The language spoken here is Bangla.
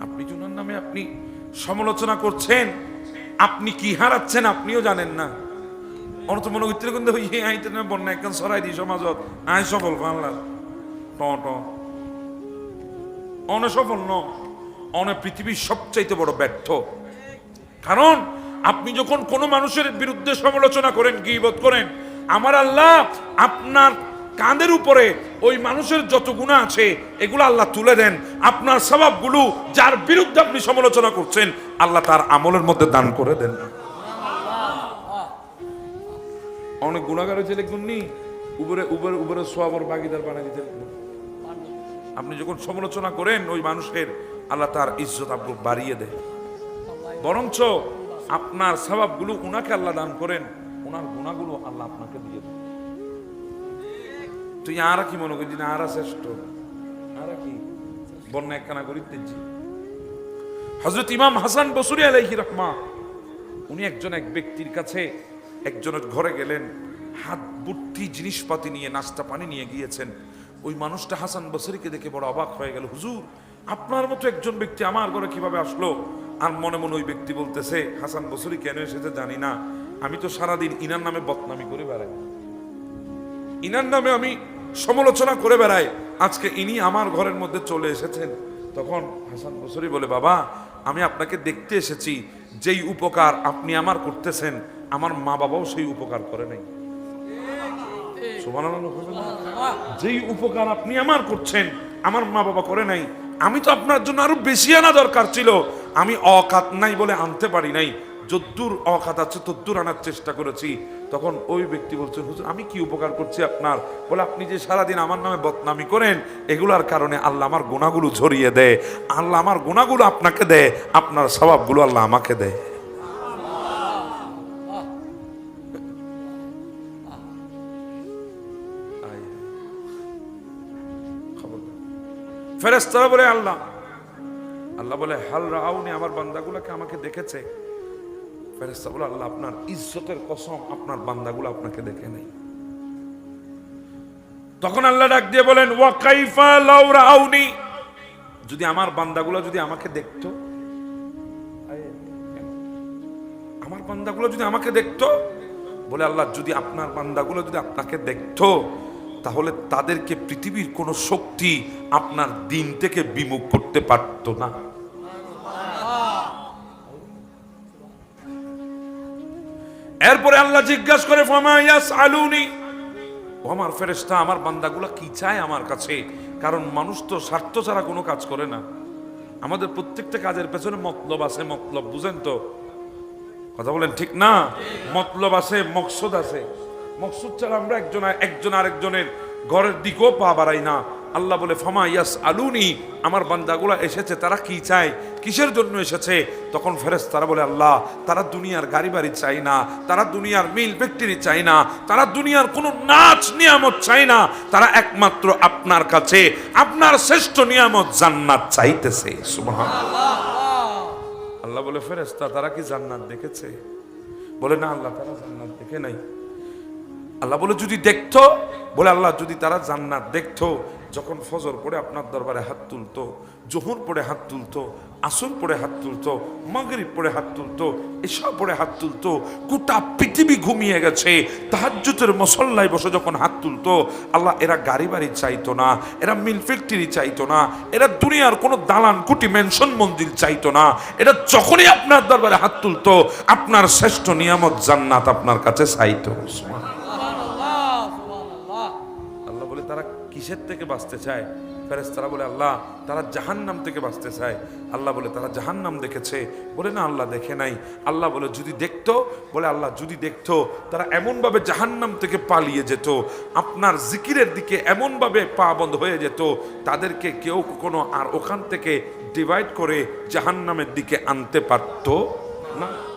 আপনি যে ওনার নামে আপনি সমালোচনা করছেন। আপনি কি হারাচ্ছেন আপনিও জানেন না। অনত মনে করতে কিন্তু ইয়ে আইতে না বন্যা একখান সরাই দিই সমাজত। আই সফল বাংলা ট ট। অনসফল ন অন পৃথিবীর সবচাইতে বড় ব্যর্থ। কারণ আপনি যখন কোনো মানুষের বিরুদ্ধে সমালোচনা করেন, গিবত করেন, আমার আল্লাহ আপনার কাঁধের উপরে ওই মানুষের যত গুণা আছে, এগুলো আল্লাহ তুলে দেন। আপনার স্বভাবগুলো যার বিরুদ্ধে আপনি সমালোচনা করছেন, আল্লাহ তার আমলের মধ্যে দান করে দেন। অনেক গুণাগার হয়েছে লিখুন নি। উপরে উপরে উপরে সোয়াবর বাগিদার বানা দিতে আপনি যখন সমালোচনা করেন, ওই মানুষের আল্লাহ তার ইজ্জত আপনি বাড়িয়ে দেয়। বরঞ্চ আপনার স্বভাবগুলো উনাকে আল্লাহ দান করেন ওনার গুণাগুলো আল্লাহ আপনাকে দিয়ে দেন। তুই আর কি মনে করছিস আর শ্রেষ্ঠ, আর কি? বন্যা একখানা তেজি। হজরত ইমাম হাসান বসুরি আলাইহি রহমা উনি একজন এক ব্যক্তির কাছে একজনের ঘরে গেলেন, হাত বুট্টি জিনিসপাতি নিয়ে, নাস্তা পানি নিয়ে গিয়েছেন। ওই মানুষটা হাসান বসরিকে দেখে বড় অবাক হয়ে গেল, হুজুর, আপনার মতো একজন ব্যক্তি আমার ঘরে কীভাবে আসলো? আর মনে মনে ওই ব্যক্তি বলতেছে, হাসান বসরি কেন এসেছে জানি না, আমি তো সারাদিন ইনার নামে বদনামি করে বেড়াই। ইনার নামে আমি সমালোচনা করে বেড়াই। আজকে ইনি আমার ঘরের মধ্যে চলে এসেছেন। তখন হাসান বসরি বলে, বাবা, আমি আপনাকে দেখতে এসেছি। যেই উপকার আপনি আমার করতেছেন, আমার মা বাবাও সেই উপকার করে নাই? যেই উপকার আপনি আমার করছেন, আমার মা বাবা করে নাই। আমি তো আপনার জন্য আরও বেশি আনা দরকার ছিল। আমি অকাত নাই বলে আনতে পারি নাই। যদ্দূর অকাত আছে, তদ্দূর আনার চেষ্টা করেছি। তখন ওই ব্যক্তি বলছেন হুজুর, আমি কি উপকার করছি আপনার? বলে, আপনি যে সারাদিন আমার নামে বদনামি করেন, এগুলার কারণে আল্লাহ আমার গুণাগুলো ঝরিয়ে দেয় আল্লাহ আমার গুণাগুলো আপনাকে দেয় আপনার স্বভাবগুলো আল্লাহ আমাকে দেয়। ফেরেশতারা বলে, আল্লাহ। আল্লাহ বলে, হাল রাউনি, আমার বান্দাগুলোকে আমাকে দেখেছে? ফেরেশতা বলে, আল্লাহ আপনার ইজ্জতের কসম আপনার বান্দাগুলো আপনাকে দেখে নেই। তখন আল্লাহ ডাক দিয়ে বলেন, ওয়া কাইফা লাউ রাউনি? যদি আমার বান্দাগুলো যদি আমাকে দেখতো আমার বান্দাগুলো যদি আমাকে দেখতো, বলে আল্লাহ, যদি আপনার বান্দাগুলো যদি আপনাকে দেখতো, তাহলে তাদেরকে পৃথিবীর কোনো শক্তি আপনার দিন থেকে বিমুখ করতে পারতো না। এরপরে আল্লাহ জিজ্ঞাসা করে ফমায়াস আলুনি ও আমার ফেরেশতা, আমার বান্দাগুলো কি চায় আমার কাছে? কারণ মানুষ তো স্বার্থ ছাড়া কোনো কাজ করে না। আমাদের প্রত্যেকটা কাজের পেছনে মতলব আছে, মতলব, বুঝেন তো? কথা বলেন ঠিক না? মতলব আছে, মকসদ আছে। মকসদ ছাড়া আমরা একজন একজন আরেকজনের ঘরের দিকেও পা বাড়াই না। আল্লাহ বলে, ফামা ইয়াস আলুনি। আমার বান্দাগুলা এসেছে, তারা কি চায়? কিসের জন্য এসেছে? তখন ফেরেস তারা বলে, আল্লাহ, তারা দুনিয়ার গাড়ি বাড়ি চাই না, তারা দুনিয়ার মিল ফ্যাক্টরি চাই না, তারা দুনিয়ার কোনো নাচ নিয়ামত চাই না, তারা একমাত্র আপনার কাছে, আপনার শ্রেষ্ঠ নিয়ামত জান্নাত চাইতেছে। আল্লাহ বলে ফেরেস্তা তারা কি জান্নাত দেখেছে? বলে, না আল্লাহ, তারা জান্নাত দেখে নাই। আল্লাহ বলে, যদি দেখতো? বলে, আল্লাহ, যদি তারা জান্নাত দেখতো যখন ফজর পড়ে আপনার দরবারে হাত তুলতো, জোহর পড়ে হাত তুলতো, আসর পড়ে হাত তুলতো, মাগরিব পড়ে হাত তুলতো এসব পড়ে হাত তুলতো, গোটা পৃথিবী ঘুমিয়ে গেছে তাহাজ্জুতের মসল্লায় বসে যখন হাত তুলতো, আল্লাহ এরা গাড়ি বাড়ি চাইতো না, এরা মিল ফ্যাক্টরি চাইতো না, এরা দুনিয়ার কোনো দালান কুটি মেনশন মন্দির চাইতো না এটা যখনই আপনার দরবারে হাত তুলতো, আপনার শ্রেষ্ঠ নিয়ামত জান্নাত আপনার কাছে চাইতো। কিসের থেকে বাঁচতে চায়? ফেরেশতারা বলে, আল্লাহ, তারা জাহান্নাম থেকে বাঁচতে চায়। আল্লাহ বলে, তারা জাহান্নাম দেখেছে। বলে, না, আল্লাহ দেখে নাই। আল্লাহ বলে, যদি দেখতো, বলে, আল্লাহ, যদি দেখতো, তারা এমনভাবে জাহান্নাম থেকে পালিয়ে যেত। আপনার জিকিরের দিকে এমনভাবে পা বন্ধ হয়ে যেত, তাদেরকে কেউ কোনো আর ওখান থেকে ডিভাইড করে জাহান্নামের দিকে আনতে পারতো না।